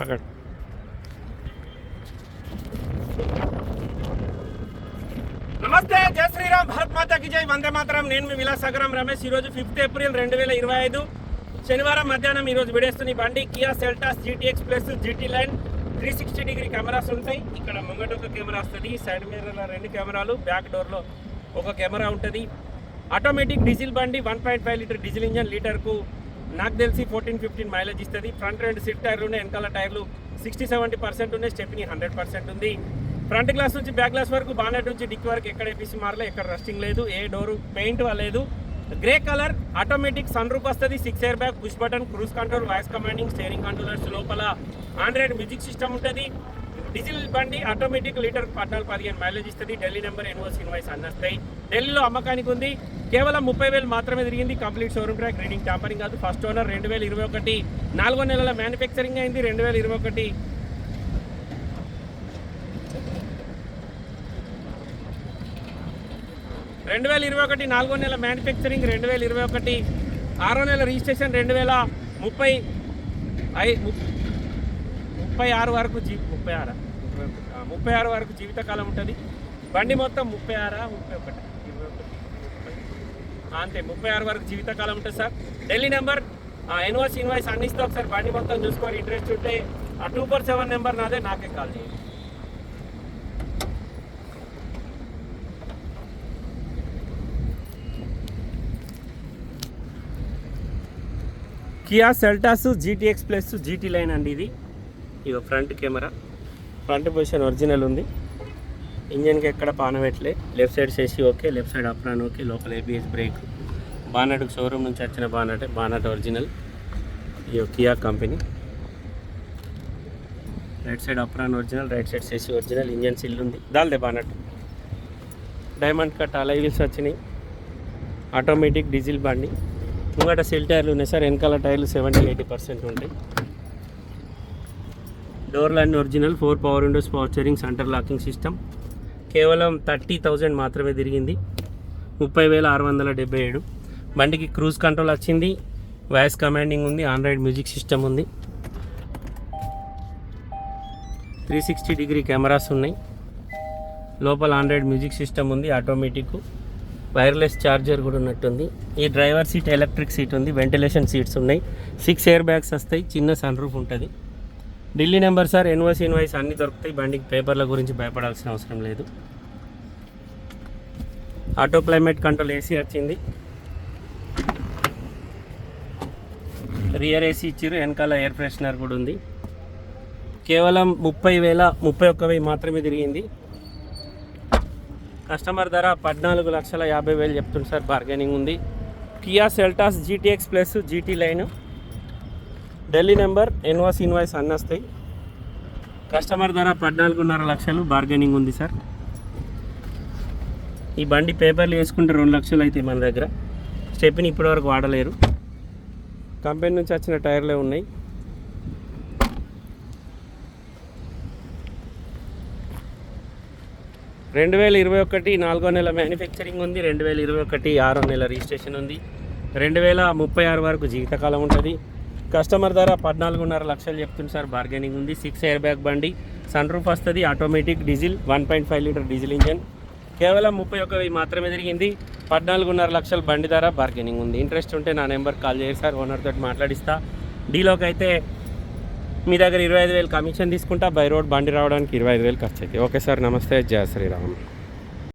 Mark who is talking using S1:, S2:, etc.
S1: అక్కడ నమస్తే జయ శ్రీరామ్ భారత్ మాతాకి జై. వందే మాత్రం. నేను మీ విలాసాగరం రమేష్. ఈరోజు ఫిఫ్త్ ఏప్రిల్ రెండు వేల ఇరవై ఐదు. శనివారం మధ్యాహ్నం ఈరోజు విడేస్తున్న బండి Kia Seltos GTX plus GT line three sixty degree cameras ఉంటాయి. ఇక్కడ ముంగట ఒక కెమెరా వస్తుంది. సైడ్ మీద రెండు కెమెరాలు బ్యాక్ డోర్లో ఒక కెమెరా ఉంటుంది. ఆటోమేటిక్ డీజిల్ బండి one point five litre diesel engine లీటర్కు నాకు తెలిసి ఫోర్టీన్ ఫిఫ్టీన్ మైలేజ్ ఇస్తుంది. ఫ్రంట్ రెండు సీట్ టైర్లు ఉన్నాయి వెనకాల టైర్లు సిక్స్టీ సెవెంటీ పర్సెంట్ ఉన్నాయి స్టెప్ని హండ్రెడ్ పర్సెంట్ ఉంది. ఫ్రంట్ గ్లాస్ నుంచి బ్యాక్ గ్లాస్ వరకు బానెట్ నుంచి డిక్ వరకు ఎక్కడ ఏపీసీ మారలే ఎక్కడ రస్టింగ్ లేదు ఏ డోరు పెయింట్ లేదు. Grey colour automatic sun roof వస్తుంది six airbag push button cruise control voice commanding steering controllers లోపల. ఆండ్రాయిడ్ మ్యూజిక్ సిస్టమ్ ఉంటుంది. డీజిల్ బండి ఆటోమేటిక్ లీటర్ పద్నాలుగు పదిహేను మైలేజ్ ఇస్తుంది. ఢిల్లీ నెంబర్ ఎన్ఓస్ ఇన్వాయిస్ అన్నస్తాయి ఢిల్లీలో అమ్మకానికి ఉంది. కేవలం ముప్పై వేలు మాత్రమే తిరిగింది complete showroom track reading tampering కాదు. ఫస్ట్ ఓనర్ రెండు వేల ఇరవై ఒకటి. నాలుగో నెలల మ్యానుఫ్యాక్చరింగ్ అయింది రెండు వేల ఇరవై ఒకటి. రెండు వేల ఇరవై ఒకటి నాలుగో నెల మ్యానుఫ్యాక్చరింగ్ రెండు వేల ఇరవై ఒకటి. ఆరో నెల రిజిస్ట్రేషన్ రెండు వేల ముప్పై. ఐ ముప్పై ఆరు వరకు జీ ముప్పై ఆరా? ముప్పై ముప్పై ఆరు వరకు జీవితకాలం ఉంటుంది. బండి మొత్తం ముప్పై ఆరా? ముప్పై ఒకటి. ముప్పై. అంతే ముప్పై ఆరు వరకు జీవితకాలం ఉంటుంది sir. Delhi number envoy's invoice అన్ని ఇస్తే ఒకసారి బండి మొత్తం చూసుకొని ఇంట్రెస్ట్ ఉంటే. ఆ టూ ఫోర్ సెవెన్ నెంబర్ నాదే నాకే కాల్ చేయండి. Kia Seltos GTX plus GT line అండి ఇది. ఇక front camera. Front position original ఉంది. ఇంజన్కి ఎక్కడ పానబెట్టలే లెఫ్ట్ సైడ్ చేసి okay left side apron okay లోపల ఏబిఎస్ బ్రేక్. బానట్ షోరూమ్ నుంచి వచ్చిన బానట్ బానట్ ఒరిజినల్. ఈ Kia company. Right side apron original right side చేసి ఒరిజినల్ ఇంజన్ సిల్ ఉంది. దాల్దే bonnet. Diamond cut alloy wheels వచ్చినాయి. ఆటోమేటిక్ డీజిల్ బండి. ముంగట సిల్ టైర్లు ఉన్నాయి సార్ వెనకాల టైర్లు సెవెంటీ ఎయిటీ పర్సెంట్ ఉంటాయి. డోర్లు line original four power windows power steering centre locking system. కేవలం థర్టీ థౌజండ్ మాత్రమే తిరిగింది. ముప్పై వేల ఆరు వందల డెబ్బై ఏడు. బండికి క్రూజ్ కంట్రోల్ వచ్చింది. వాయిస్ కమాండింగ్ ఉంది. ఆండ్రాయిడ్ మ్యూజిక్ సిస్టమ్ ఉంది. త్రీ సిక్స్టీ డిగ్రీ కెమెరాస్ ఉన్నాయి. లోపల ఆండ్రాయిడ్ మ్యూజిక్ సిస్టమ్ ఉంది. ఆటోమేటిక్. వైర్లెస్ ఛార్జర్ కూడా ఉన్నట్టుంది. ఈ డ్రైవర్ సీట్ ఎలక్ట్రిక్ సీట్ ఉంది. వెంటిలేషన్ సీట్స్ ఉన్నాయి. సిక్స్ ఎయిర్ బ్యాగ్స్ వస్తాయి. చిన్న సన్ రూఫ్ ఉంటుంది. ఢిల్లీ నెంబర్ సార్ ఎన్వైస్ ఇన్వాయిస్ అన్నీ దొరుకుతాయి. బండికి పేపర్ల గురించి భయపడాల్సిన అవసరం లేదు. ఆటో క్లైమేట్ కంట్రోల్ ఏసీ వచ్చింది. రియర్ ఏసీ ఇచ్చారు వెనకాల ఎయిర్ ఫ్రెషనర్ కూడా ఉంది. కేవలం ముప్పై వేల ముప్పై ఒక్క వెయ్యి మాత్రమే తిరిగింది. కస్టమర్ ధర పద్నాలుగు లక్షల యాభై వేలు చెప్తుంది సార్. బార్గెనింగ్ ఉంది. Kia Seltos GTX plus GT line. Delhi number ఎన్వాస్ invoice అన్నీ వస్తాయి కస్టమర్ ధర పద్నాలుగున్నర లక్షలు బార్గెనింగ్ ఉంది సార్. ఈ బండి పేపర్లు వేసుకుంటే రెండు లక్షలు అవుతాయి మన దగ్గర. స్టెప్ని ఇప్పటివరకు వాడలేరు. కంపెనీ నుంచి వచ్చిన టైర్లే ఉన్నాయి. రెండు వేల ఇరవై ఒకటి నాలుగో నెల మ్యానుఫ్యాక్చరింగ్ ఉంది. రెండు వేల ఇరవై ఒకటి ఆరో నెల రిజిస్ట్రేషన్ ఉంది. రెండు వేల ముప్పై ఆరు వరకు జీవితకాలం ఉంటుంది. కస్టమర్ ధర పద్నాలుగున్నర లక్షలు చెప్తుంది సార్ బార్గెనింగ్ ఉంది. సిక్స్ ఎయిర్ బ్యాగ్ బండి సన్ రూఫ్ వస్తుంది automatic diesel one point five litre diesel engine కేవలం ముప్పై ఒక్క వెయ్యి మాత్రమే తిరిగింది. పద్నాలుగున్నర లక్షల బండి ధర బార్గెనింగ్ ఉంది. ఇంట్రెస్ట్ ఉంటే నా నెంబర్ కాల్ చేయండి సార్ ఓనర్ తోటి మాట్లాడిస్తా. డీలోకి అయితే మీ దగ్గర ఇరవై ఐదు వేలు కమిషన్ తీసుకుంటా బై రోడ్ బండి రావడానికి ఇరవై ఐదు వేలు ఖర్చు అయితే ఓకే సార్ నమస్తే జయ శ్రీరామ్.